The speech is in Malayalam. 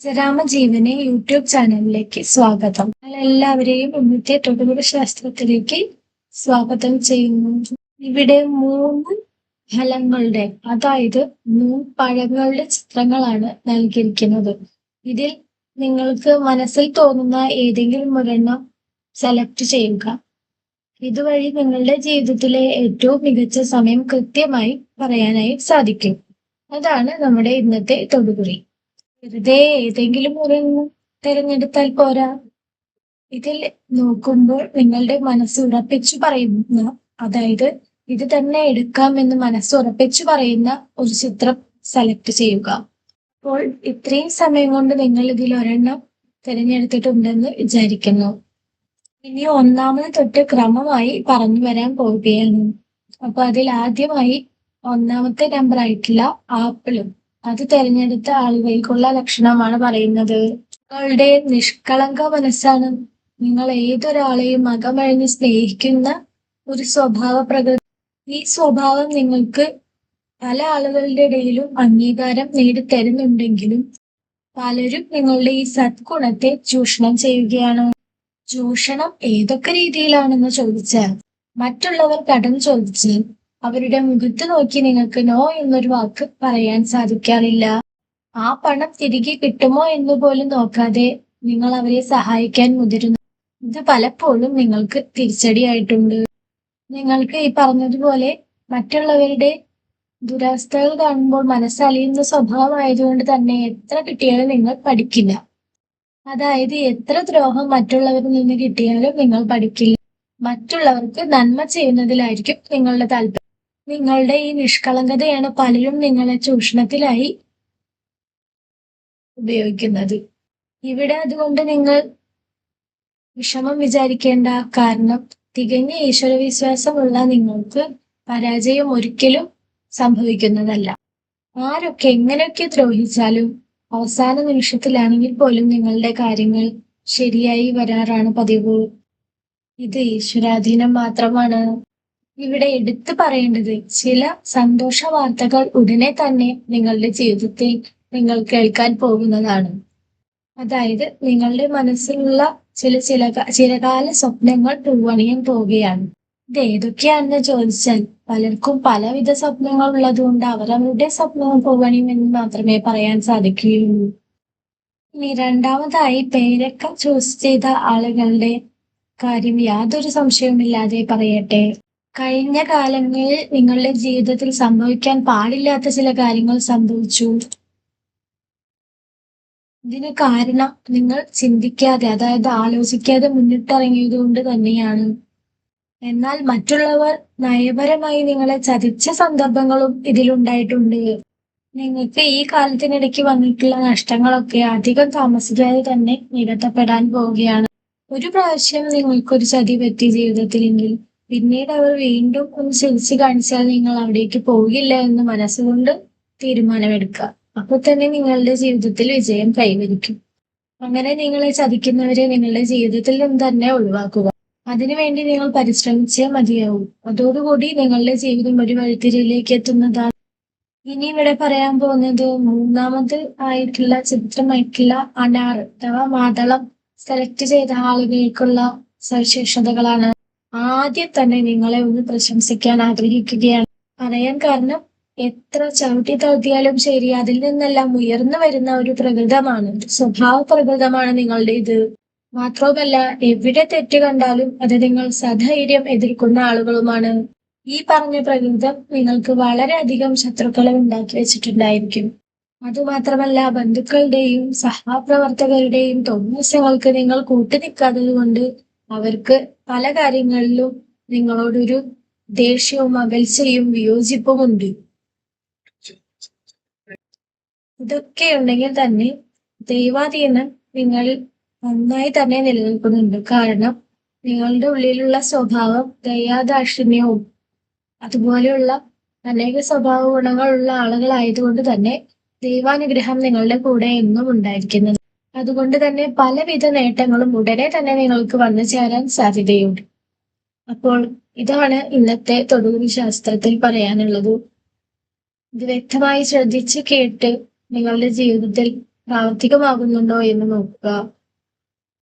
അജരാമജീവനെ യൂട്യൂബ് ചാനലിലേക്ക് സ്വാഗതം. എല്ലാവരെയും ഇന്നത്തെ തൊടുപുഴ ശാസ്ത്രത്തിലേക്ക് സ്വാഗതം ചെയ്യുന്നു. ഇവിടെ മൂന്ന് ഫലങ്ങളുടെ അതായത് മൂന്ന് പഴങ്ങളുടെ ചിത്രങ്ങളാണ് നൽകിയിരിക്കുന്നത്. ഇതിൽ നിങ്ങൾക്ക് മനസ്സിൽ തോന്നുന്ന ഏതെങ്കിലും ഒരെണ്ണം സെലക്ട് ചെയ്യുക. ഇതുവഴി നിങ്ങളുടെ ജീവിതത്തിലെ ഏറ്റവും മികച്ച സമയം കൃത്യമായി പറയാനായി സാധിക്കും. അതാണ് നമ്മുടെ ഇന്നത്തെ തൊടുകുറി വെറുതെ ഏതെങ്കിലും ഒരു തിരഞ്ഞെടുത്താൽ പോരാ. ഇതിൽ നോക്കുമ്പോൾ നിങ്ങളുടെ മനസ്സ് ഉറപ്പിച്ചു പറയുന്ന അതായത് ഇത് തന്നെ എടുക്കാം എന്ന് മനസ്സ് ഉറപ്പിച്ചു പറയുന്ന ഒരു ചിത്രം സെലക്ട് ചെയ്യുക. അപ്പോൾ ഇത്രയും സമയം കൊണ്ട് നിങ്ങൾ ഇതിൽ ഒരെണ്ണം തിരഞ്ഞെടുത്തിട്ടുണ്ടെന്ന് വിചാരിക്കുന്നു. ഇനി ഒന്നാമത് തൊട്ട് ക്രമമായി പറഞ്ഞു വരാൻ പോവുകയാണ്. അപ്പൊ അതിൽ ആദ്യമായി ഒന്നാമത്തെ നമ്പർ ആയിട്ടുള്ള ആപ്പിളും അത് തെരഞ്ഞെടുത്ത ആളുകൾക്കുള്ള ലക്ഷണമാണ് പറയുന്നത്. നിങ്ങളുടെ നിഷ്കളങ്ക മനസ്സാണ് നിങ്ങൾ ഏതൊരാളെയും അകമഴിഞ്ഞ് സ്നേഹിക്കുന്ന ഒരു സ്വഭാവ പ്രകൃതി. ഈ സ്വഭാവം നിങ്ങൾക്ക് പല ആളുകളുടെ ഇടയിലും അംഗീകാരം നേടിത്തരുന്നുണ്ടെങ്കിലും പലരും നിങ്ങളുടെ ഈ സദ്ഗുണത്തെ ചൂഷണം ചെയ്യുകയാണ്. ചൂഷണം ഏതൊക്കെ രീതിയിലാണെന്ന് ചോദിച്ചാൽ മറ്റുള്ളവർ കടം ചോദിച്ചാൽ അവരുടെ മുഖത്ത് നോക്കി നിങ്ങൾക്ക് നോ എന്നൊരു വാക്ക് പറയാൻ സാധിക്കാറില്ല. ആ പണം തിരികെ കിട്ടുമോ എന്ന് പോലും നോക്കാതെ നിങ്ങൾ അവരെ സഹായിക്കാൻ മുതിരുന്നു. ഇത് പലപ്പോഴും നിങ്ങൾക്ക് തിരിച്ചടിയായിട്ടുണ്ട്. നിങ്ങൾക്ക് ഈ പറഞ്ഞതുപോലെ മറ്റുള്ളവരുടെ ദുരവസ്ഥകൾ കാണുമ്പോൾ മനസ്സലിയുന്ന സ്വഭാവമായതുകൊണ്ട് തന്നെ എത്ര കിട്ടിയാലും നിങ്ങൾ പഠിക്കില്ല. അതായത് എത്ര ദ്രോഹം മറ്റുള്ളവരിൽ നിന്ന് കിട്ടിയാലും നിങ്ങൾ പഠിക്കില്ല. മറ്റുള്ളവർക്ക് നന്മ ചെയ്യുന്നതിലായിരിക്കും നിങ്ങളുടെ താല്പര്യം. നിങ്ങളുടെ ഈ നിഷ്കളങ്കതയാണ് പലരും നിങ്ങളെ ചൂഷണത്തിലായി ഉപയോഗിക്കുന്നത്. ഇവിടെ അതുകൊണ്ട് നിങ്ങൾ വിഷമം വിചാരിക്കേണ്ട കാരണം തികഞ്ഞ ഈശ്വരവിശ്വാസമുള്ള നിങ്ങൾക്ക് പരാജയം ഒരിക്കലും സംഭവിക്കുന്നതല്ല. ആരൊക്കെ എങ്ങനെയൊക്കെ ദ്രോഹിച്ചാലും അവസാന നിമിഷത്തിലാണെങ്കിൽ പോലും നിങ്ങളുടെ കാര്യങ്ങൾ ശരിയായി വരാറാണ് പതിവ്. ഇത് ഈശ്വരാധീനം മാത്രമാണ്. ഇവിടെ എടുത്തു പറയേണ്ടത് ചില സന്തോഷ വാർത്തകൾ ഉടനെ തന്നെ നിങ്ങളുടെ ജീവിതത്തിൽ നിങ്ങൾ കേൾക്കാൻ പോകുന്നതാണ്. അതായത് നിങ്ങളുടെ മനസ്സിലുള്ള ചില ചില ചിരകാല സ്വപ്നങ്ങൾ പൂവണിയാൻ പോവുകയാണ്. ഇത് ഏതൊക്കെയാണെന്ന് ചോദിച്ചാൽ പലർക്കും പലവിധ സ്വപ്നങ്ങൾ ഉള്ളതുകൊണ്ട് അവരവരുടെ സ്വപ്നങ്ങൾ പൂവണിയുമെന്ന് മാത്രമേ പറയാൻ സാധിക്കുകയുള്ളൂ. ഇനി രണ്ടാമതായി പേരൊക്കെ ചൂസ് ചെയ്ത ആളുകളുടെ കാര്യം യാതൊരു സംശയവുമില്ലാതെ പറയട്ടെ. കഴിഞ്ഞ കാലങ്ങളിൽ നിങ്ങളുടെ ജീവിതത്തിൽ സംഭവിക്കാൻ പാടില്ലാത്ത ചില കാര്യങ്ങൾ സംഭവിച്ചു. ഇതിന് കാരണം നിങ്ങൾ ചിന്തിക്കാതെ അതായത് ആലോചിക്കാതെ മുന്നിട്ടിറങ്ങിയത് കൊണ്ട് തന്നെയാണ്. എന്നാൽ മറ്റുള്ളവർ നയപരമായി നിങ്ങളെ ചതിച്ച സന്ദർഭങ്ങളും ഇതിലുണ്ടായിട്ടുണ്ട്. നിങ്ങൾക്ക് ഈ കാലത്തിനിടയ്ക്ക് വന്നിട്ടുള്ള നഷ്ടങ്ങളൊക്കെ അധികം താമസിക്കാതെ തന്നെ നികത്തപ്പെടാൻ പോവുകയാണ്. ഒരു പ്രാവശ്യം നിങ്ങൾക്കൊരു ചതി പറ്റി ജീവിതത്തിലെങ്കിൽ പിന്നീട് അവർ വീണ്ടും ഒന്ന് ചിരിച്ചു കാണിച്ചാൽ നിങ്ങൾ അവിടേക്ക് പോകില്ല എന്ന് മനസ്സുകൊണ്ട് തീരുമാനമെടുക്കുക. അപ്പൊ തന്നെ നിങ്ങളുടെ ജീവിതത്തിൽ വിജയം കൈവരിക്കും. അങ്ങനെ നിങ്ങളെ ചതിക്കുന്നവരെ നിങ്ങളുടെ ജീവിതത്തിൽ നിന്ന് തന്നെ ഒഴിവാക്കുക. അതിനുവേണ്ടി നിങ്ങൾ പരിശ്രമിച്ചേ മതിയാവും. അതോടുകൂടി നിങ്ങളുടെ ജീവിതം ഒരു വഴിത്തിരിയിലേക്ക് എത്തുന്നതാണ്. ഇനി ഇവിടെ പറയാൻ പോകുന്നത് മൂന്നാമത് ആയിട്ടുള്ള ചിത്രമായിട്ടുള്ള അനാർ അഥവാ മാതളം സെലക്ട് ചെയ്ത ആളുകൾക്കുള്ള സവിശേഷതകളാണ്. ആദ്യം തന്നെ നിങ്ങളെ ഒന്ന് പ്രശംസിക്കാൻ ആഗ്രഹിക്കുകയാണ്. പറയാൻ കാരണം എത്ര ചവിട്ടി താഴ്ത്തിയാലും ശരി അതിൽ നിന്നെല്ലാം ഉയർന്നു വരുന്ന ഒരു പ്രകൃതമാണ്. സ്വഭാവ പ്രകൃതമാണ് നിങ്ങളുടെ ഇത്. മാത്രവുമല്ല എവിടെ തെറ്റ് കണ്ടാലും അത് നിങ്ങൾ സധൈര്യം എതിർക്കുന്ന ആളുകളുമാണ്. ഈ പറഞ്ഞ പ്രകൃതം നിങ്ങൾക്ക് വളരെയധികം ശത്രുക്കളെ ഉണ്ടാക്കി വെച്ചിട്ടുണ്ടായിരിക്കും. അതുമാത്രമല്ല ബന്ധുക്കളുടെയും സഹപ്രവർത്തകരുടെയും തോന്നിയങ്ങൾക്ക് നിങ്ങൾ കൂട്ടുനിൽക്കാത്തത് കൊണ്ട് അവർക്ക് പല കാര്യങ്ങളിലും നിങ്ങളോടൊരു ദേഷ്യവും അകൽച്ചയും വിയോജിപ്പും ഉണ്ട് ഇതൊക്കെ ഉണ്ടെങ്കിൽ തന്നെ ദൈവാധീനം നിങ്ങൾ നന്നായി തന്നെ നിലനിൽക്കുന്നുണ്ട്. കാരണം നിങ്ങളുടെ ഉള്ളിലുള്ള സ്വഭാവം ദയാദാക്ഷിണ്യവും അതുപോലെയുള്ള അനേക സ്വഭാവ ഗുണങ്ങളുള്ള ആളുകളായതുകൊണ്ട് തന്നെ ദൈവാനുഗ്രഹം നിങ്ങളുടെ കൂടെ എന്നും ഉണ്ടായിരിക്കുന്നത്. അതുകൊണ്ട് തന്നെ പലവിധ നേട്ടങ്ങളും ഉടനെ തന്നെ നിങ്ങൾക്ക് വന്നു ചേരാൻ സാധ്യതയുണ്ട്. അപ്പോൾ ഇതാണ് ഇന്നത്തെ തൊടുകുറി ശാസ്ത്രത്തിൽ പറയാനുള്ളത്. ഇത് വ്യക്തമായി ശ്രദ്ധിച്ച് കേട്ട് നിങ്ങളുടെ ജീവിതത്തിൽ പ്രാവർത്തികമാകുന്നുണ്ടോ എന്ന് നോക്കുക.